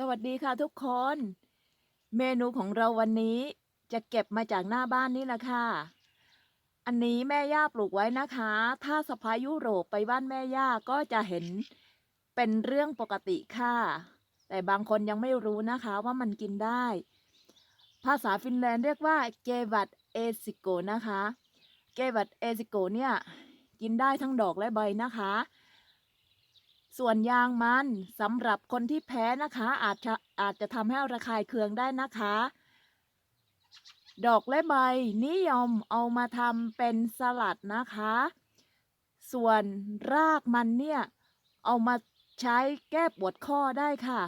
สวัสดีค่ะทุกคน เมนูของเราวันนี้จะเก็บมาจากหน้าบ้านนี่แหละค่ะ อันนี้แม่ย่าปลูกไว้นะคะ ถ้าสะพายยุโรปไปบ้านแม่ย่าก็จะเห็นเป็นเรื่องปกติค่ะ แต่บางคนยังไม่รู้นะคะว่ามันกินได้ ภาษาฟินแลนด์เรียกว่าเกวัตเอซิโกนะคะ เกวัตเอซิโกเนี่ย กินได้ทั้งดอกและใบนะคะ ส่วนยางมันสำหรับคนที่แพ้นะคะ อาจจะอาจจะทำให้ระคายเคืองได้นะคะ ดอกและใบนิยมเอามาทำเป็นสลัดนะคะ ส่วนรากมันเนี่ยเอามาใช้แก้ปวดข้อได้ค่ะ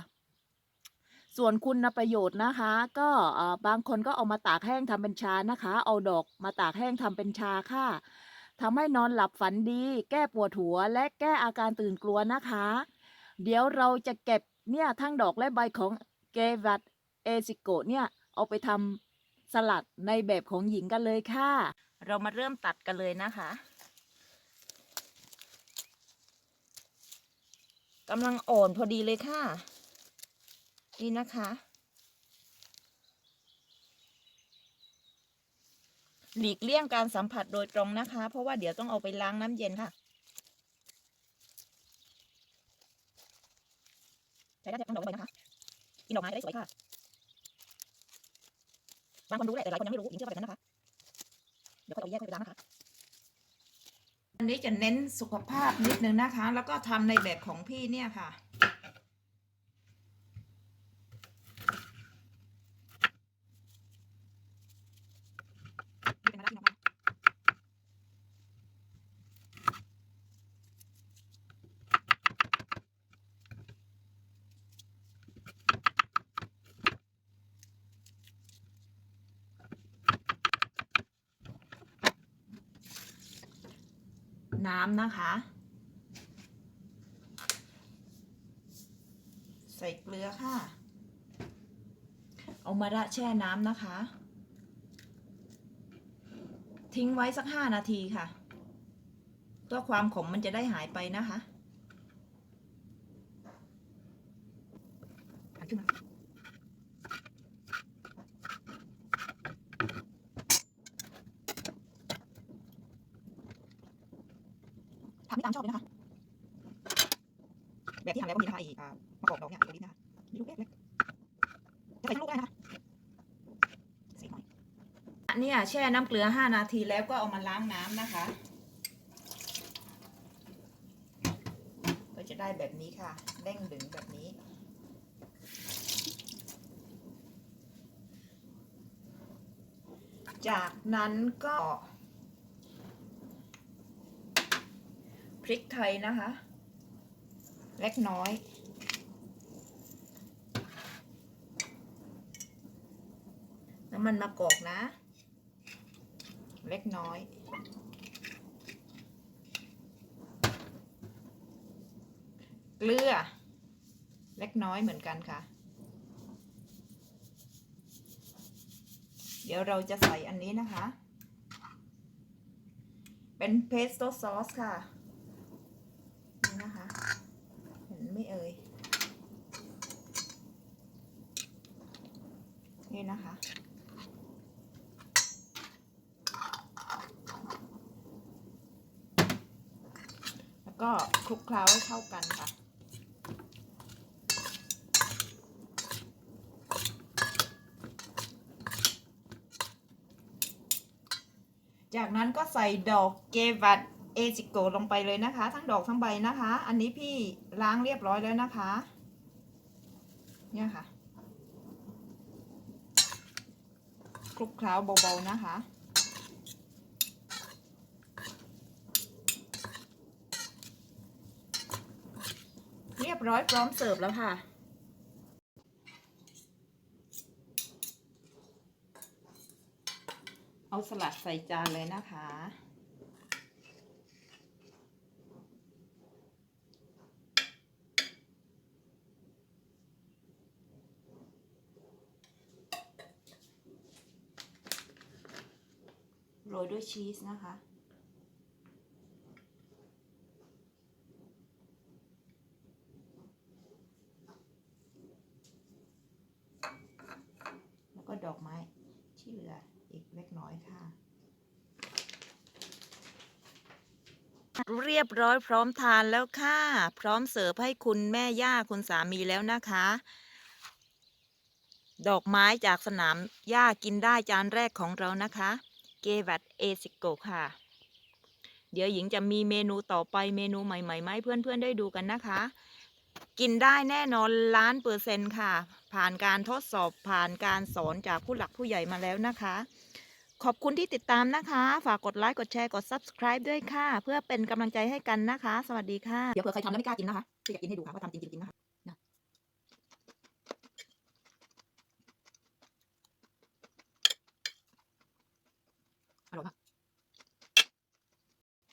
ส่วนคุณประโยชน์นะคะ ก็บางคนก็เอามาตากแห้งทำเป็นชานะคะ เอาดอกมาตากแห้งทำเป็นชาค่ะ ทำให้นอนหลับฝันดี แก้ปวดหัว และแก้อาการตื่นกลัวนะคะ เดี๋ยวเราจะเก็บเนี่ยทั้งดอกและใบของเกวัตเอซิโกเนี่ย เอาไปทำสลัดในแบบของหญิงกันเลยค่ะ เรามาเริ่มตัดกันเลยนะคะกำลังอ่อนพอดีเลยค่ะ นี่นะคะ หลีกเลี่ยงการสัมผัสโดยตรงนะคะ เพราะว่าเดี๋ยวต้องเอาไปล้างน้ำเย็นค่ะใช้ได้ทั้งดอกเลยนะคะกินดอกไม้จะได้สวยค่ะบางคนรู้แหละแต่หลายคนยังไม่รู้หญิงเชื่อแบบนั้นนะคะ เดี๋ยวค่อยเอาแยกไปล้างนะคะอันนี้จะเน้นสุขภาพนิดนึงนะคะ แล้วก็ทำในแบบของพี่เนี่ยค่ะ เป็นมาแล้วพี่น้องคะ น้ำนะคะ ใส่เกลือค่ะ เอามาระแช่น้ำนะคะ ทิ้งไว้สักห้านาทีค่ะตัวความขมมันจะได้หายไปนะคะขึ้นมา ทำที่ตามชอบเลยนะคะ แบบที่ทำแล้วก็มีนะคะอ้อ่ามะกอกดอกเนี่ยตัวนี้นะคะมีลูกเล็กๆจะใส่ทั้งลูกได้นะคะใส่หน่อยเนี่ยแช่น้ำเกลือ 5 นาทีแล้วก็เอามาล้างน้ำนะคะ ก็จะได้แบบนี้ค่ะเด้งดึงแบบนี้ จากนั้นก็ ริกไทยนะคะ เล็กน้อยน้ำมันมะกอกนะ เล็กน้อย เกลือ เล็กน้อยเหมือนกันค่ะ เดี๋ยวเราจะใส่อันนี้นะคะ เป็นเพสโต้ซอสค่ะ นี่นะคะ เห็นไม่เอ่ย นี่นะคะ แล้ว ก็คลุกเคล้าให้เข้ากันค่ะ จากนั้นก็ใส่ดอกเกวัตเอจิโกลงไปเลยนะคะ ทั้งดอกทั้งใบนะคะ อันนี้พี่ล้างเรียบร้อยแล้วนะคะ เนี่ยค่ะ คลุกเคล้าเบาๆนะคะ เรียบร้อยพร้อมเสิร์ฟแล้วค่ะ เอาสลัดใส่จานเลยนะคะ โรยด้วยชีสนะคะ ใด อกไม้ที่เหลืออีกเล็กน้อยค่ะ เรียบร้อยพร้อมทานแล้วค่ะ พร้อมเสิร์ฟให้คุณแม่ย่าคุณสามีแล้วนะคะ ดอกไม้จากสนามหญ้ากินได้จานแรกของเรานะคะ เกวัตเอซิโกค่ะ เดี๋ยวหญิงจะมีเมนูต่อไปเมนูใหม่ๆมาให้เพื่อนๆได้ดูกันนะคะ กินได้แน่นอนล้านเปอร์เซ็นต์ค่ะ ผ่านการทดสอบผ่านการสอนจากผู้หลักผู้ใหญ่มาแล้วนะคะ ขอบคุณที่ติดตามนะคะ ฝากกดไลค์กดแชร์กด subscribe ด้วยค่ะ เพื่อเป็นกำลังใจให้กันนะคะ สวัสดีค่ะ เดี๋ยวเผื่อใครทำแล้วไม่กล้ากินนะคะจะอยากกินให้ดูค่ะว่าทำจริงๆนะคะ